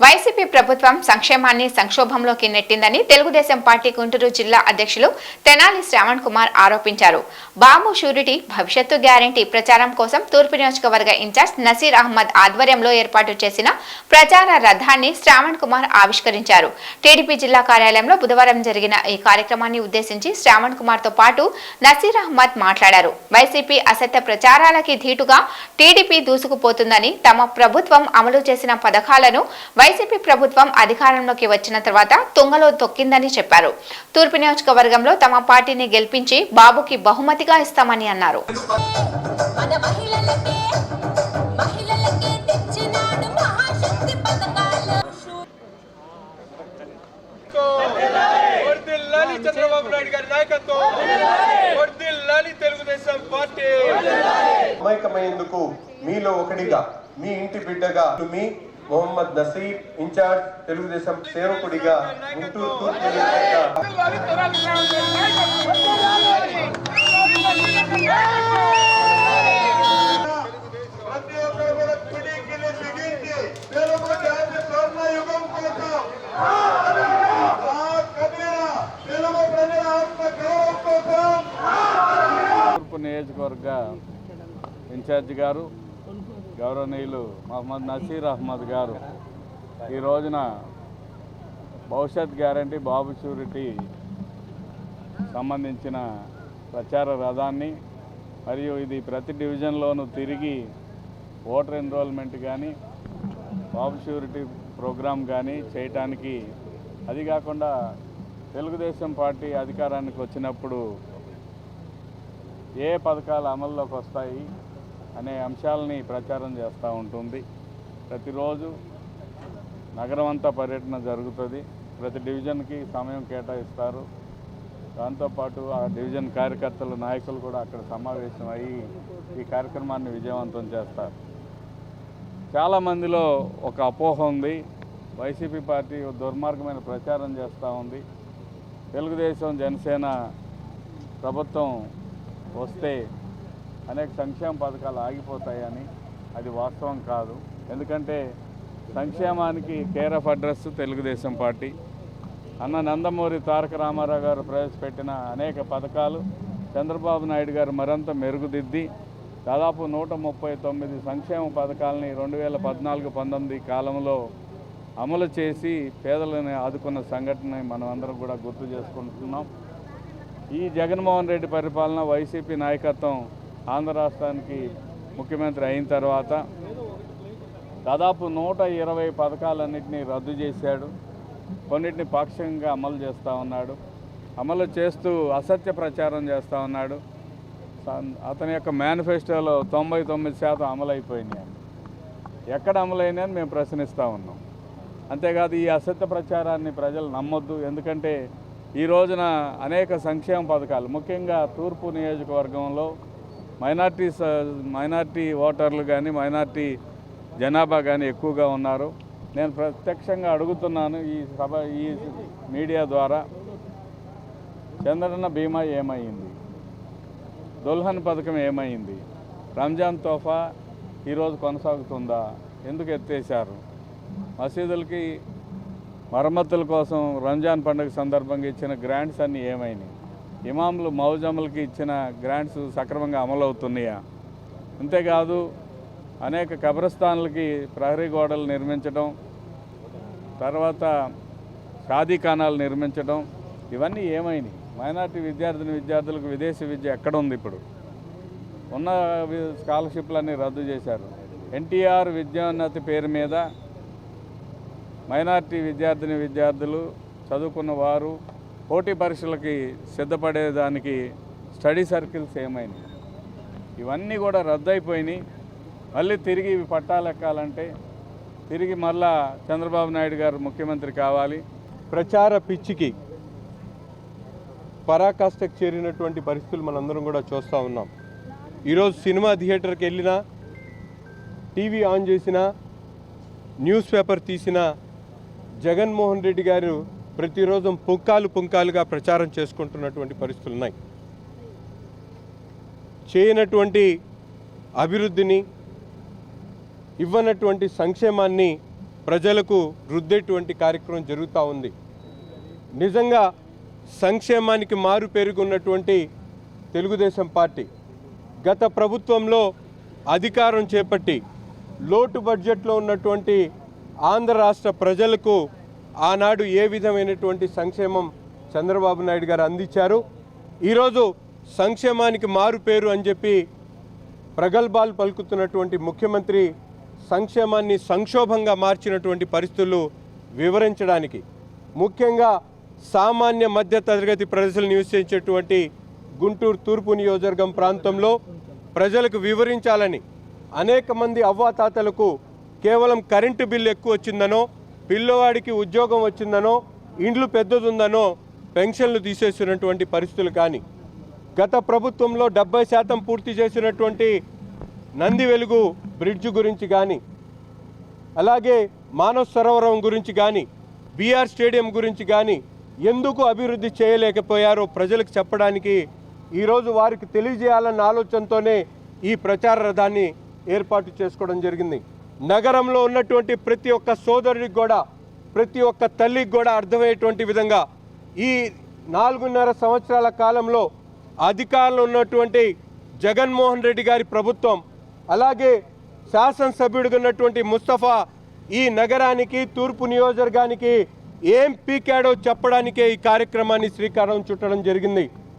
YCP ప్రభుత్వం సంక్షేమాన్ని సంక్షోభంలోకి నెట్టిందని తెలుగుదేశం పార్టీ గుంటూరు జిల్లా అధ్యక్షులు తెనాలి శ్రావణ్ కుమార్ ఆరోపించారు. బాబు షూరిటీ భవిష్యత్తు గ్యారంటీ ప్రచారం కోసం తూర్పు నియోజకవర్గ ఇన్ఛార్జ్ నసీర్ అహ్మద్ ఆధ్వర్యంలో ఏర్పాటు చేసిన ప్రచార రథాన్ని శ్రావణ్ కుమార్ ఆవిష్కరించారు. టీడీపీ జిల్లా కార్యాలయంలో బుధవారం జరిగిన ఈ కార్యక్రమాన్ని ఉద్దేశించి శ్రావణ్ కుమార్తో పాటు నసీర్ అహ్మద్ మాట్లాడారు. వైసీపీ అసత్య ప్రచారాలకి ధీటుగా టీడీపీ దూసుకుపోతుందని తమ ప్రభుత్వం అమలు చేసిన పథకాలను వైసీపీ ప్రభుత్వం అధికారంలోకి వచ్చిన తర్వాత తుంగలో తొక్కిందని చెప్పారు. తూర్పు నియోజకవర్గంలో తమ పార్టీని గెలిపించి బాబుకి బహుమతిగా ఇస్తామని అన్నారు. మన మహిళలకే మహిళలకే తెచ్చినాడు మహాశక్తి పథకాలు. వర్ధిల్లాలి చంద్రబాబు నాయుడు గారి నాయకత్వం. తెలుగుదేశం పార్టీ. అమాయకమైనందుకు మీలో ఒకడిగా మీ ఇంటి బిడ్డగా మీ మొహమ్మద్ నసీర్ ఇన్ఛార్జ్ తెలుగుదేశం సేవకుడిగా గుంటూరు తూర్పు నియోజకవర్గ ఇన్ఛార్జ్ గారు గౌరవనీయులు మహమ్మద్ నసీర్ అహ్మద్ గారు. ఈ రోజున భవిష్యత్ గ్యారంటీ బాబు షూరిటీ సంబంధించిన ప్రచార రథాన్ని మరియు ఇది ప్రతి డివిజన్లోనూ తిరిగి ఓటర్ ఎన్రోల్మెంట్ కానీ బాబు షూరిటీ ప్రోగ్రాం కానీ చేయటానికి అది కాకుండా తెలుగుదేశం పార్టీ అధికారానికి వచ్చినప్పుడు ఏ పథకాలు అమల్లోకి వస్తాయి అనే అంశాలని ప్రచారం చేస్తూ ఉంటుంది. ప్రతిరోజు నగరం అంతా పర్యటన జరుగుతుంది. ప్రతి డివిజన్కి సమయం కేటాయిస్తారు. దాంతోపాటు ఆ డివిజన్ కార్యకర్తలు నాయకులు కూడా అక్కడ సమావేశం అయ్యి ఈ కార్యక్రమాన్ని విజయవంతం చేస్తారు. చాలామందిలో ఒక అపోహ ఉంది. వైసీపీ పార్టీ దుర్మార్గమైన ప్రచారం చేస్తూ ఉంది. తెలుగుదేశం జనసేన ప్రభుత్వం వస్తే అనేక సంక్షేమ పథకాలు ఆగిపోతాయని అది వాస్తవం కాదు. ఎందుకంటే సంక్షేమానికి care of address Telugu Desam party. అన్న నందమూరి తారక రామారావు గారు ప్రవేశపెట్టిన అనేక పథకాలు చంద్రబాబు నాయుడు గారు మరింత మెరుగుదిద్ది దాదాపు నూట ముప్పై తొమ్మిది సంక్షేమ పథకాలని రెండు వేల పద్నాలుగు పంతొమ్మిది కాలంలో అమలు చేసి పేదలను ఆదుకున్న సంఘటన మనం అందరం కూడా గుర్తు చేసుకుంటున్నాం. ఈ జగన్మోహన్ రెడ్డి పరిపాలన వైసీపీ నాయకత్వం ఆంధ్ర రాష్ట్రానికి ముఖ్యమంత్రి అయిన తర్వాత దాదాపు నూట ఇరవై పథకాలన్నింటినీ రద్దు చేశాడు. కొన్నిటిని పాక్షికంగా అమలు చేస్తూ ఉన్నాడు. అమలు చేస్తూ అసత్య ప్రచారం చేస్తూ ఉన్నాడు. సన్- అతని యొక్క మేనిఫెస్టోలో తొంభై తొమ్మిది శాతం అమలైపోయినాయి ఎక్కడ అమలైనాయి అని మేము ప్రశ్నిస్తూ ఉన్నాం. అంతేకాదు ఈ అసత్య ప్రచారాన్ని ప్రజలు నమ్మొద్దు. ఎందుకంటే ఈ రోజున అనేక సంక్షేమ పథకాలు ముఖ్యంగా తూర్పు నియోజకవర్గంలో మైనార్టీ స- మైనార్టీ ఓటర్లు కానీ మైనార్టీ జనాభా కానీ ఎక్కువగా ఉన్నారు. నేను ప్రత్యక్షంగా అడుగుతున్నాను ఈ సభ ఈ మీడియా ద్వారా. చంద్రన్న బీమా ఏమైంది? దుల్హన్ పథకం ఏమైంది? రంజాన్ తోఫా ఈరోజు కొనసాగుతుందా? ఎందుకు ఎత్తేసారు మసీదులకి మరమ్మతుల కోసం రంజాన్ పండుగ సందర్భంగా ఇచ్చిన గ్రాంట్స్ అన్నీ ఏమైనాయి? ఇమాములు మౌజములకి ఇచ్చిన గ్రాంట్స్ సక్రమంగా అమలవుతున్నాయా? అంతేకాదు అనేక కబ్రస్థాన్లకి ప్రహరీ గోడలు నిర్మించడం తర్వాత షాదీఖానాలు నిర్మించడం ఇవన్నీ ఏమైనాయి? మైనార్టీ విద్యార్థిని విద్యార్థులకు విదేశీ విద్య ఎక్కడ ఉంది ఇప్పుడు? ఉన్న వి- స్కాలర్షిప్లన్నీ రద్దు చేశారు. ఎన్టీఆర్ విద్యోన్నతి పేరు మీద మైనార్టీ విద్యార్థిని విద్యార్థులు చదువుకున్న వారు పోటీ పరీక్షలకి సిద్ధపడేదానికి స్టడీ సర్కిల్స్ ఏమైనాయి? ఇవన్నీ కూడా రద్దయిపోయినాయి మళ్ళీ తిరిగి ఇవి పట్టాలెక్కాలంటే తిరిగి మళ్ళా చంద్రబాబు నాయుడు గారు ముఖ్యమంత్రి కావాలి. ప్రచార పిచ్చికి పరాకాష్ఠకు చేరినటువంటి పరిస్థితులు మనందరం కూడా చూస్తూ ఉన్నాం. ఈరోజు సినిమా థియేటర్కి వెళ్ళినా టీవీ ఆన్ చేసినా న్యూస్ పేపర్ తీసినా జగన్మోహన్ రెడ్డి గారు ప్రతిరోజు పుంకాలు పుంకాలుగా ప్రచారం చేసుకుంటున్నటువంటి పరిస్థితులు ఉన్నాయి చేయనటువంటి అభివృద్ధిని ఇవ్వనటువంటి సంక్షేమాన్ని ప్రజలకు రుద్దేటువంటి కార్యక్రమం జరుగుతూ ఉంది. నిజంగా సంక్షేమానికి మారు పెరుగున్నటువంటి తెలుగుదేశం పార్టీ గత ప్రభుత్వంలో అధికారం చేపట్టి లోటు బడ్జెట్లో ఉన్నటువంటి ఆంధ్ర రాష్ట్ర ప్రజలకు ఆనాడు ఏ విధమైనటువంటి సంక్షేమం చంద్రబాబు నాయుడు గారు అందించారు? ఈరోజు సంక్షేమానికి మారు పేరు అని చెప్పి ప్రగల్భాలు పలుకుతున్నటువంటి ముఖ్యమంత్రి సంక్షేమాన్ని సంక్షోభంగా మార్చినటువంటి పరిస్థితులు వివరించడానికి ముఖ్యంగా సామాన్య మధ్య తరగతి ప్రజలు నివసించేటువంటి గుంటూరు తూర్పు నియోజకవర్గం ప్రాంతంలో ప్రజలకు వివరించాలని అనేక మంది అవ్వాతాతలకు కేవలం కరెంటు బిల్లు ఎక్కువ వచ్చిందనో పిల్లవాడికి ఉద్యోగం వచ్చిందనో ఇండ్లు పెద్దదుందనో పెన్షన్లు తీసేసినటువంటి పరిస్థితులు కానీ గత ప్రభుత్వంలో డెబ్బై శాతం పూర్తి చేసినటువంటి నంది వెలుగు బ్రిడ్జ్ గురించి కానీ అలాగే మానవ సరోవరం గురించి కానీ బీఆర్ స్టేడియం గురించి కానీ ఎందుకు అభివృద్ధి చేయలేకపోయారో ప్రజలకు చెప్పడానికి ఈరోజు వారికి తెలియజేయాలన్న ఆలోచనతోనే ఈ ప్రచార రథాన్ని ఏర్పాటు చేసుకోవడం జరిగింది. నగరంలో ఉన్నటువంటి ప్రతి ఒక్క సోదరుడికి కూడా ప్రతి ఒక్క తల్లికి కూడా అర్థమయ్యేటువంటి విధంగా ఈ నాలుగున్నర సంవత్సరాల కాలంలో అధికారంలో ఉన్నటువంటి జగన్మోహన్ రెడ్డి గారి ప్రభుత్వం అలాగే శాసనసభ్యుడిగా ఉన్నటువంటి ముస్తఫా ఈ నగరానికి తూర్పు నియోజకవర్గానికి ఏం పీకాడో చెప్పడానికే ఈ కార్యక్రమాన్ని శ్రీకారం చుట్టడం జరిగింది.